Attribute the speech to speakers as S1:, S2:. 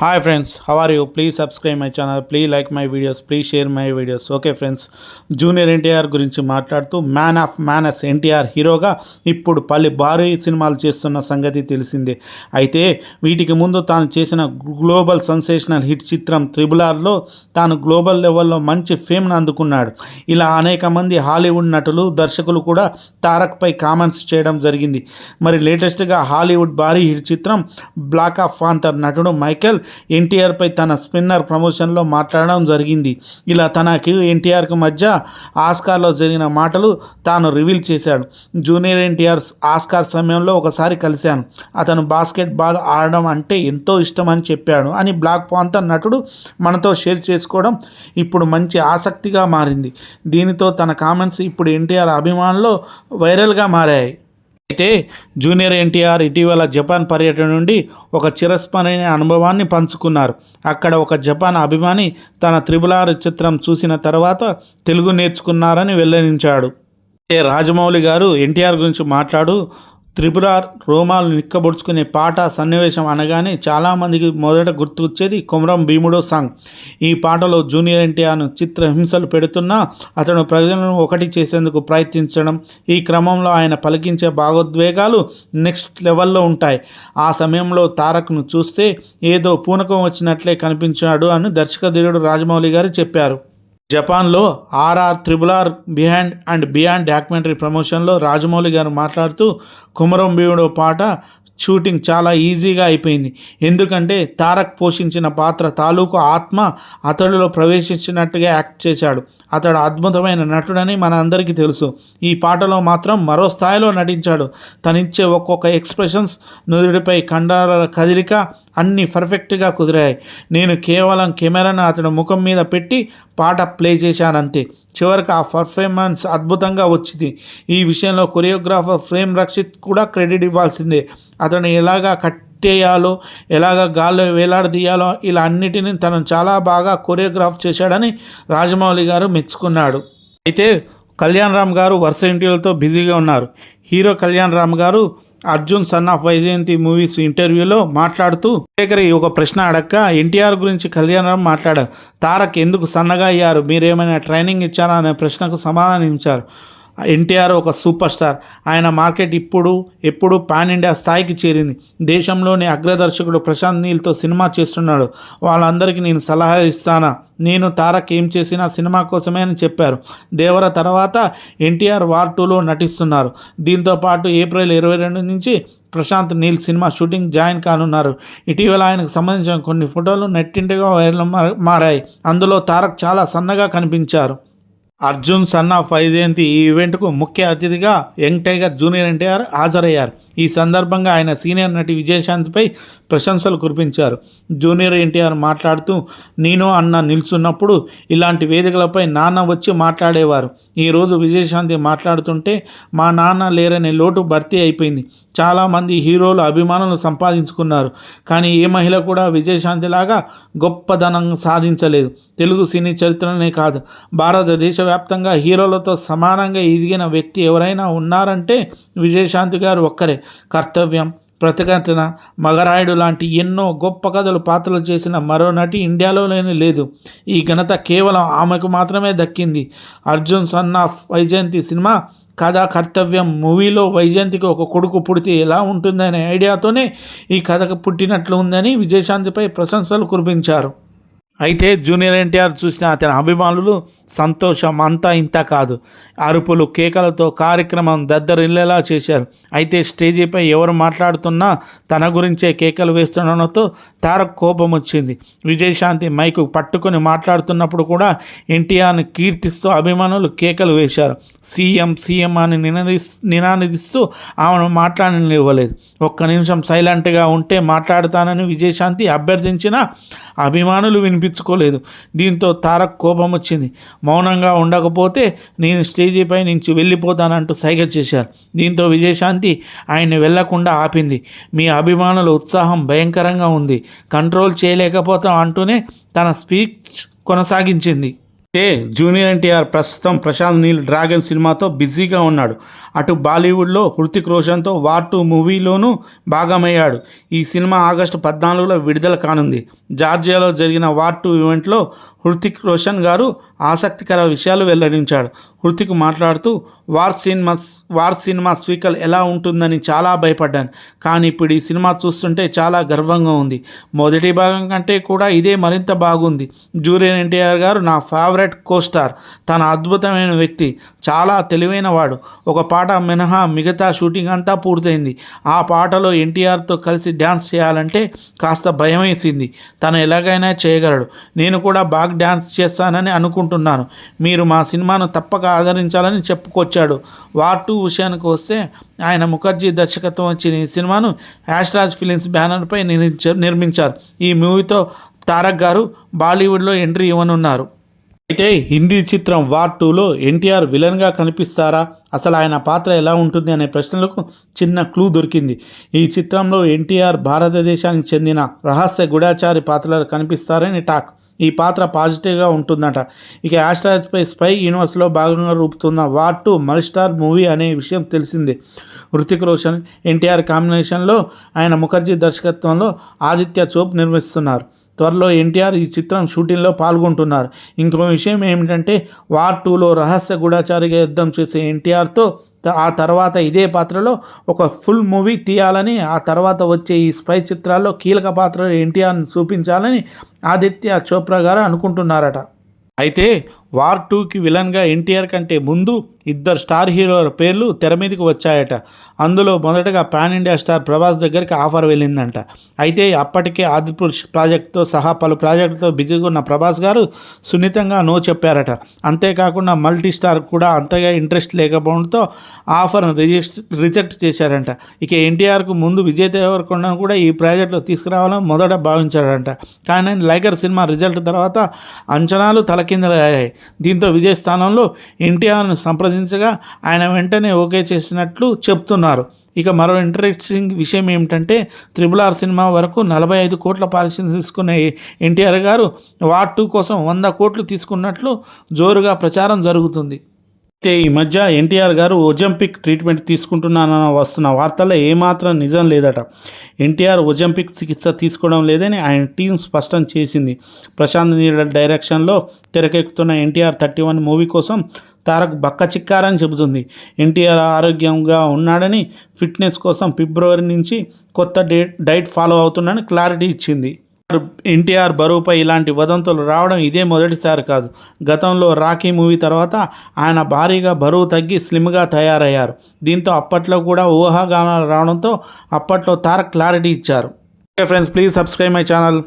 S1: Hi friends how are you please subscribe my channel please like my videos please share my videos okay friends junior NTR గురించి మాట్లాడుతూ man of మ్యానస్ NTR హీరోగా ఇప్పుడు పలు భారీ సినిమాలు చేస్తున్న సంగతి తెలిసిందే. అయితే వీటికి ముందు తాను చేసిన గ్లోబల్ సెన్సేషనల్ హిట్ చిత్రం త్రిబుల్ ఆర్లో తాను గ్లోబల్ లెవెల్లో మంచి ఫేమ్ను అందుకున్నాడు. ఇలా అనేక మంది హాలీవుడ్ నటులు దర్శకులు కూడా తారక్పై కామెంట్స్ చేయడం జరిగింది. మరి లేటెస్ట్గా హాలీవుడ్ భారీ హిట్ చిత్రం బ్లాక్ ఆఫ్ ఫాంతర్ నటుడు మైకేల్ ఎన్టీఆర్పై తన స్పిన్నర్ ప్రమోషన్లో మాట్లాడడం జరిగింది. ఇలా తనకి ఎన్టీఆర్కి మధ్య ఆస్కార్లో జరిగిన మాటలు తాను రివీల్ చేశాడు. జూనియర్ ఎన్టీఆర్ ఆస్కార్ సమయంలో ఒకసారి కలిశాను. అతను బాస్కెట్ బాల్ ఆడడం అంటే ఎంతో ఇష్టం అని చెప్పాడు అని బ్లాక్ పాంతర్ నటుడు మనతో షేర్ చేసుకోవడం ఇప్పుడు మంచి ఆసక్తిగా మారింది. దీనితో తన కామెంట్స్ ఇప్పుడు ఎన్టీఆర్ అభిమానులు వైరల్గా మారాయి. అయితే జూనియర్ ఎన్టీఆర్ ఇటీవల జపాన్ పర్యటన నుండి ఒక చిరస్మరణీయ అనుభవాన్ని పంచుకున్నారు. అక్కడ ఒక జపాన్ అభిమాని తన త్రిబుల్ ఆర్ చిత్రం చూసిన తర్వాత తెలుగు నేర్చుకున్నారని వెల్లడించాడు. రాజమౌళి గారు ఎన్టీఆర్ గురించి మాట్లాడు త్రిపురార్ రోమాలు నిక్కబొడుచుకునే పాట సన్నివేశం అనగానే చాలామందికి మొదట గుర్తుకొచ్చేది కుమరం భీముడో సాంగ్. ఈ పాటలో జూనియర్ ఎన్టీఆర్ను చిత్రహింసలు పెడుతున్నా అతను ప్రజలను ఒకటి చేసేందుకు ప్రయత్నించడం ఈ క్రమంలో ఆయన పలికించే భావోద్వేగాలు నెక్స్ట్ లెవెల్లో ఉంటాయి. ఆ సమయంలో తారక్ను చూస్తే ఏదో పూనకం వచ్చినట్లే కనిపించాడు అని దర్శకధీరుడు రాజమౌళి గారు చెప్పారు. జపాన్లో RR triple R behind and beyond documentary ప్రమోషన్లో రాజమౌళి గారు మాట్లాడుతూ కుమరం భీముడు పాట షూటింగ్ చాలా ఈజీగా అయిపోయింది. ఎందుకంటే తారక్ పోషించిన పాత్ర తాలూకు ఆత్మ అతడిలో ప్రవేశించినట్టుగా యాక్ట్ చేశాడు. అతడు అద్భుతమైన నటుడని మన అందరికీ తెలుసు. ఈ పాటలో మాత్రం మరో స్థాయిలో నటించాడు. తనిచ్చే ఒక్కొక్క ఎక్స్ప్రెషన్స్ నుదుడిపై కండరాల కదిలిక అన్నీ పర్ఫెక్ట్గా కుదిరాయి. నేను కేవలం కెమెరాను అతడు ముఖం మీద పెట్టి పాట ప్లే చేశానంతే. చివరికి ఆ పర్ఫార్మెన్స్ అద్భుతంగా వచ్చింది. ఈ విషయంలో కొరియోగ్రాఫర్ ఫ్రేమ్ రక్షిత్ కూడా క్రెడిట్ ఇవ్వాల్సిందే. అతను ఎలాగా కట్టేయాలో ఎలాగ గాల్లో వేలాడదీయాలో ఇలా అన్నిటిని తను చాలా బాగా కొరియోగ్రాఫ్ చేశాడని రాజమౌళి గారు మెచ్చుకున్నాడు. అయితే కళ్యాణ్ రామ్ గారు వరుస ఇంటర్వ్యూలతో బిజీగా ఉన్నారు. Hero Kalyan Ram garu Arjun son of Vyjayanthi movies ఇంటర్వ్యూలో మాట్లాడుతూ శేఖర్ ఒక ప్రశ్న అడక్క. ఎన్టీఆర్ గురించి కళ్యాణరావు మాట్లాడారు. తారక్ ఎందుకు సన్నగా అయ్యారు? మీరేమైనా ట్రైనింగ్ ఇచ్చారా? అనే ప్రశ్నకు సమాధానం ఇచ్చారు ఎన్టీఆర్ ఒక సూపర్ స్టార్. ఆయన మార్కెట్ ఇప్పుడు ఎప్పుడు పాన్ ఇండియా స్థాయికి చేరింది. దేశంలోని అగ్రదర్శకుడు ప్రశాంత్ నీల్తో సినిమా చేస్తున్నాడు. వాళ్ళందరికీ నేను సలహా ఇస్తానా? నేను తారక్ ఏం చేసినా సినిమా కోసమే అని చెప్పారు. దేవర తర్వాత ఎన్టీఆర్ వార్ టూలో నటిస్తున్నారు. దీంతో పాటు ఏప్రిల్ ఇరవై రెండు నుంచి ప్రశాంత్ నీల్ సినిమా షూటింగ్ జాయిన్ కానున్నారు. ఇటీవల ఆయనకు సంబంధించిన కొన్ని ఫోటోలు నెట్టింటిగా వైరల్ మారాయి. అందులో తారక్ చాలా సన్నగా కనిపించారు. అర్జున్ సన్ ఆఫ్ వైజయంతి ఈ ఈవెంట్కు ముఖ్య అతిథిగా యంగ్ టైగర్ జూనియర్ ఎన్టీఆర్ హాజరయ్యారు. ఈ సందర్భంగా ఆయన సీనియర్ నటి విజయశాంతిపై ప్రశంసలు కురిపించారు. జూనియర్ ఎన్టీఆర్ మాట్లాడుతూ నేను అన్న నిల్చున్నప్పుడు ఇలాంటి వేదికలపై నాన్న వచ్చి మాట్లాడేవారు. ఈరోజు విజయశాంతి మాట్లాడుతుంటే మా నాన్న లేరనే లోటు భర్తీ అయిపోయింది. చాలామంది హీరోలు అభిమానులు సంపాదించుకున్నారు. కానీ ఏ మహిళ కూడా విజయశాంతిలాగా గొప్పదనం సాధించలేదు. తెలుగు సినీ చరిత్రనే కాదు. భారతదేశ వ్యాప్తంగా హీరోలతో సమానంగా ఎదిగిన వ్యక్తి ఎవరైనా ఉన్నారంటే విజయశాంతి గారు ఒక్కరే. కర్తవ్యం ప్రతిఘటన మగరాయుడు లాంటి ఎన్నో గొప్ప కథలు పాత్రలు చేసిన మరో నటి ఇండియాలోనే లేదు. ఈ ఘనత కేవలం ఆమెకు మాత్రమే దక్కింది. అర్జున్ సన్ ఆఫ్ వైజయంతి సినిమా కథ కర్తవ్యం మూవీలో వైజయంతికి ఒక కొడుకు పుడితే ఎలా ఉంటుందనే ఐడియాతోనే ఈ కథకు పుట్టినట్లు ఉందని విజయశాంతిపై ప్రశంసలు కురిపించారు. అయితే జూనియర్ ఎన్టీఆర్ చూసిన అతని అభిమానులు సంతోషం అంతా ఇంత కాదు. అరుపులు కేకలతో కార్యక్రమం దద్దరిల్లేలా చేశారు. అయితే స్టేజీపై ఎవరు మాట్లాడుతున్నా తన గురించే కేకలు వేస్తుండడంతో తారక్ కోపం వచ్చింది విజయశాంతి మైకు పట్టుకొని మాట్లాడుతున్నప్పుడు కూడా ఎన్టీఆర్ని కీర్తిస్తూ అభిమానులు కేకలు వేశారు. సీఎం సీఎం అని నినది నినాదిస్తూ ఆమెను మాట్లాడనివ్వలేదు. ఒక్క నిమిషం సైలెంట్గా ఉంటే మాట్లాడతానని విజయశాంతి అభ్యర్థించిన అభిమానులు వినిపించుకోలేదు దీంతో తారక్ కోపం వచ్చింది. మౌనంగా ఉండకపోతే నేను స్టేజీపై నుంచి వెళ్ళిపోతానంటూ సైగ చేశారు. దీంతో విజయశాంతి ఆయన్ని వెళ్ళకుండా ఆపింది. మీ అభిమానుల ఉత్సాహం భయంకరంగా ఉంది. కంట్రోల్ చేయలేకపోతాం అంటూనే తన స్పీచ్ కొనసాగించింది. ఏ జూనియర్ ఎన్టీఆర్ ప్రస్తుతం ప్రశాంత్ నీల్ డ్రాగన్ సినిమాతో బిజీగా ఉన్నాడు. అటు బాలీవుడ్లో హృతిక్ రోషన్తో వార్ టూ మూవీలోనూ భాగమయ్యాడు. ఈ సినిమా ఆగస్టు పద్నాలుగులో విడుదల కానుంది. జార్జియాలో జరిగిన వార్ టూ ఈవెంట్లో హృతిక్ రోషన్ గారు ఆసక్తికర విషయాలు వెల్లడించాడు. హృతిక్ మాట్లాడుతూ వార్ సినిమా వార్ సినిమా స్వీకల్ ఎలా ఉంటుందని చాలా భయపడ్డాను. కానీ ఇప్పుడు ఈ సినిమా చూస్తుంటే చాలా గర్వంగా ఉంది. మొదటి భాగం కంటే కూడా ఇదే మరింత బాగుంది. జూనియర్ ఎన్టీఆర్ గారు నా ఫేవరెట్ కోస్టార్. తన అద్భుతమైన వ్యక్తి. చాలా తెలివైన వాడు ఒక పాట మినహా మిగతా షూటింగ్ అంతా పూర్తయింది. ఆ పాటలో ఎన్టీఆర్తో కలిసి డ్యాన్స్ చేయాలంటే కాస్త భయం వేసింది తను ఎలాగైనా చేయగలడు. నేను కూడా బాగా డ్యాన్స్ చేస్తానని అనుకుంటున్నాను. మీరు మా సినిమాను తప్పక ఆదరించాలని చెప్పుకొచ్చాడు. వార్ టూ విషయానికి వస్తే ఆయన ముఖర్జీ దర్శకత్వం వచ్చిన ఈ సినిమాను యాష్రాజ్ ఫిలిమ్స్ బ్యానర్పై నిర్మించ నిర్మించారు. ఈ మూవీతో తారక్ గారు బాలీవుడ్లో ఎంట్రీ ఇవ్వనున్నారు. అయితే హిందీ చిత్రం వార్ టూలో ఎన్టీఆర్ విలన్గా కనిపిస్తారా? అసలు ఆయన పాత్ర ఎలా ఉంటుంది అనే ప్రశ్నలకు చిన్న క్లూ దొరికింది. ఈ చిత్రంలో ఎన్టీఆర్ భారతదేశానికి చెందిన రహస్య గుడాచారి పాత్రలు కనిపిస్తారని టాక్. ఈ పాత్ర పాజిటివ్గా ఉంటుందట. ఇక యాస్ట్రాజ్పై స్పై యూనివర్స్లో భాగంగా రూపుతున్న వార్ టూ మల్స్టార్ మూవీ అనే విషయం తెలిసిందే. హృతిక్ రోషన్ ఎన్టీఆర్ కాంబినేషన్లో ఆయన ముఖర్జీ దర్శకత్వంలో ఆదిత్య చోప్ నిర్మిస్తున్నారు. త్వరలో ఎన్టీఆర్ ఈ చిత్రం షూటింగ్లో పాల్గొంటున్నారు. ఇంకో విషయం ఏమిటంటే వార్ టూలో రహస్య గూఢాచారిగా యుద్ధం చేసే ఎన్టీఆర్తో ఆ తర్వాత ఇదే పాత్రలో ఒక ఫుల్ మూవీ తీయాలని ఆ తర్వాత వచ్చే ఈ స్పై చిత్రాల్లో కీలక పాత్ర ఎన్టీఆర్ని చూపించాలని ఆదిత్య చోప్రా గారు అనుకుంటున్నారట. అయితే వార్ టూకి విలన్గా ఎన్టీఆర్ కంటే ముందు ఇద్దరు స్టార్ హీరోల పేర్లు తెర మీదకి వచ్చాయట. అందులో మొదటగా పాన్ ఇండియా స్టార్ ప్రభాస్ దగ్గరికి ఆఫర్ వెళ్ళిందంట. అయితే అప్పటికే ఆదిపురుష్ ప్రాజెక్టుతో సహా పలు ప్రాజెక్టులతో బిజీగా ఉన్న ప్రభాస్ గారు సున్నితంగా నో చెప్పారట. అంతేకాకుండా మల్టీ స్టార్ కూడా అంతగా ఇంట్రెస్ట్ లేకపోవడంతో ఆఫర్ను రిజెక్ట్ రిజెక్ట్ చేశారంట. ఇక ఎన్టీఆర్కు ముందు విజయ్ దేవరకొండను కూడా ఈ ప్రాజెక్టులో తీసుకురావాలని మొదట భావించాడంట. కానీ లైగర్ సినిమా రిజల్ట్ తర్వాత అంచనాలు తలకిందలయ్యాయి. దీంతో విజయ్ స్థానంలో ఎన్టీఆర్ను సంప్రదించగా ఆయన వెంటనే ఓకే చేసినట్లు చెప్తున్నారు. ఇక మరో ఇంట్రెస్టింగ్ విషయం ఏమిటంటే త్రిబుల్ ఆర్ సినిమా వరకు నలభై ఐదు కోట్ల పారిశ్రమ తీసుకున్న ఎన్టీఆర్ గారు వార్ టూ కోసం వంద కోట్లు తీసుకున్నట్లు జోరుగా ప్రచారం జరుగుతుంది. అయితే ఈ మధ్య ఎన్టీఆర్ గారు ఒజంపిక్ ట్రీట్మెంట్ తీసుకుంటున్నానన్న వస్తున్న వార్తల్లో ఏమాత్రం నిజం లేదట. ఎన్టీఆర్ ఒజంపిక్ చికిత్స తీసుకోవడం లేదని ఆయన టీం స్పష్టం చేసింది. ప్రశాంత్ నీళ్ళ డైరెక్షన్లో తెరకెక్కుతున్న ఎన్టీఆర్ థర్టీ వన్ మూవీ కోసం తారక్ బక్క చిక్కారని చెబుతుంది. ఎన్టీఆర్ ఆరోగ్యంగా ఉన్నాడని ఫిట్నెస్ కోసం ఫిబ్రవరి నుంచి కొత్త డేట్ డైట్ ఫాలో అవుతున్నాడని క్లారిటీ ఇచ్చింది. ఎన్టీఆర్ బరువుపై ఇలాంటి వదంతులు రావడం ఇదే మొదటిసారి కాదు. గతంలో రాఖీ మూవీ తర్వాత ఆయన భారీగా బరువు తగ్గి స్లిమ్గా తయారయ్యారు. దీంతో అప్పట్లో కూడా ఊహాగానాలు రావడంతో అప్పట్లో తారక్ క్లారిటీ ఇచ్చారు. Okay friends please subscribe my channel.